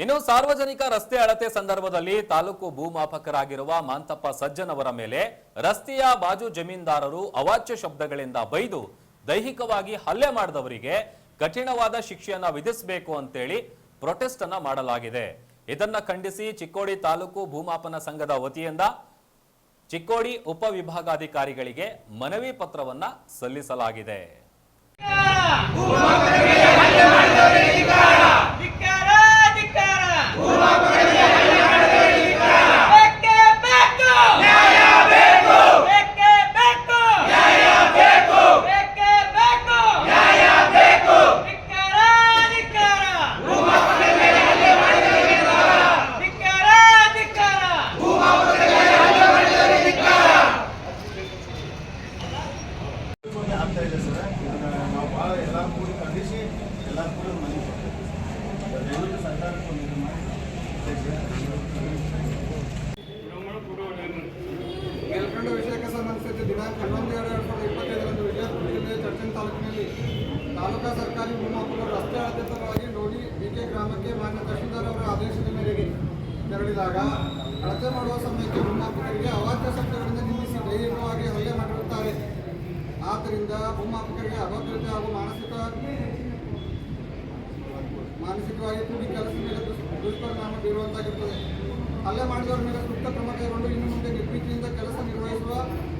ಇನ್ನು ಸಾರ್ವಜನಿಕ ರಸ್ತೆ ಅಳತೆ ಸಂದರ್ಭದಲ್ಲಿ ತಾಲೂಕು ಭೂಮಾಪಕರಾಗಿರುವ ಮಾಂತಪ್ಪ ಸಜ್ಜನ್ ಅವರ ಮೇಲೆ ರಸ್ತೆಯ ಬಾಜು ಜಮೀನ್ದಾರರು ಅವಾಚ್ಯ ಶಬ್ದಗಳಿಂದ ಬೈದು ದೈಹಿಕವಾಗಿ ಹಲ್ಲೆ ಮಾಡಿದವರಿಗೆ ಕಠಿಣವಾದ ಶಿಕ್ಷೆಯನ್ನ ವಿಧಿಸಬೇಕು ಅಂತೇಳಿ ಪ್ರೊಟೆಸ್ಟ್ ಅನ್ನ ಮಾಡಲಾಗಿದೆ. ಇದನ್ನ ಖಂಡಿಸಿ ಚಿಕ್ಕೋಡಿ ತಾಲೂಕು ಭೂಮಾಪನ ಸಂಘದ ವತಿಯಿಂದ ಚಿಕ್ಕೋಡಿ ಉಪವಿಭಾಗಾಧಿಕಾರಿಗಳಿಗೆ ಮನವಿ ಪತ್ರವನ್ನ ಸಲ್ಲಿಸಲಾಗಿದೆ ಧಿಕ್ಕಾರ ಧಿಕ್ಕಾರ ಬೇಕೇ ಬೇಕು ನ್ಯಾಯ ಬೇಕು ಬೇಕೇ ಬೇಕು ನ್ಯಾಯ ಬೇಕು ಬೇಕೇ ಬೇಕು ನ್ಯಾಯ ಬೇಕು ಧಿಕ್ಕಾರ ಧಿಕ್ಕಾರ ಧಿಕ್ಕಾರ ಧಿಕ್ಕಾರ ಆಗ್ತಾ ಇದೆ ಸರ್. ಇದನ್ನ ನಾವು ಭಾಳ ಎಲ್ಲರೂ ಕೂಡಿ ಖಂಡಿಸಿ ಎಲ್ಲರೂ ಕೂಡ ಮನವಿ ಕೊಡ್ತೀವಿ ಸರ್ಕಾರಕ್ಕೆ ಇದು ಮಾಡಿ ಮೇಲ್ಕಂಡ ವಿಷಯಕ್ಕೆ ಸಂಬಂಧಿಸಿದ ದಿನಾಂಕ ಹನ್ನೊಂದು, ಎರಡು ಎರಡು ಸಾವಿರದ ಇಪ್ಪತ್ತೈದರಂದು ವಿಜಯಪುರ ಜಿಲ್ಲೆಯ ಚರ್ಚನ್ ತಾಲೂಕಿನಲ್ಲಿ ತಾಲೂಕಾ ಸರ್ಕಾರಿ ಭೂಮಾಪಕರು ರಸ್ತೆ ಅಳತೆತರವಾಗಿ ನೋಡಿ ಬಿಕೆ ಗ್ರಾಮಕ್ಕೆ ಮಾನ್ಯ ತಹಶೀಲ್ದಾರ್ ಅವರ ಆದೇಶದ ಮೇರೆಗೆ ತೆರಳಿದಾಗ ಅಳತೆ ಮಾಡುವ ಸಮಯಕ್ಕೆ ಭೂಮಾಪಕರಿಗೆ ಅವಾಚ್ಯ ಶಬ್ದಗಳಿಂದ ಮಾಡಿರುತ್ತಾರೆ ಆದ್ದರಿಂದ ಭೂಮಾಪಕರಿಗೆ ಅಭದ್ರತೆ ಹಾಗೂ ಮಾನಸಿಕ ಮಾನಸಿಕವಾಗಿ ಕೂಡಿ ಕೆಲಸ ಮೇಲೆ ದುಷ್- ದುಷ್ಪರಿಣಾಮ ಬೀರುವಂತಾಗಿರುತ್ತದೆ ಹಲ್ಲೆ ಮಾಡಿದವರ ಮೇಲೆ ಸೂಕ್ತ ಕ್ರಮ ಕೈಗೊಂಡು ಇನ್ನು ಮುಂದೆ ನಿರ್ಭೀತಿಯಿಂದ ಕೆಲಸ ನಿರ್ವಹಿಸುವ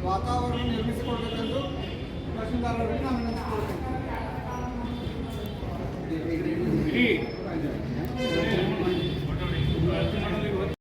ವಾತಾವರಣ ನಿರ್ಮಿಸಿಕೊಡಬೇಕೆಂದು ತಹಶೀಲ್ದಾರ್ ಅವರಿಗೆ ನಾನು ವಿನಂತಿಸಿಕೊಳ್ತೇನೆ.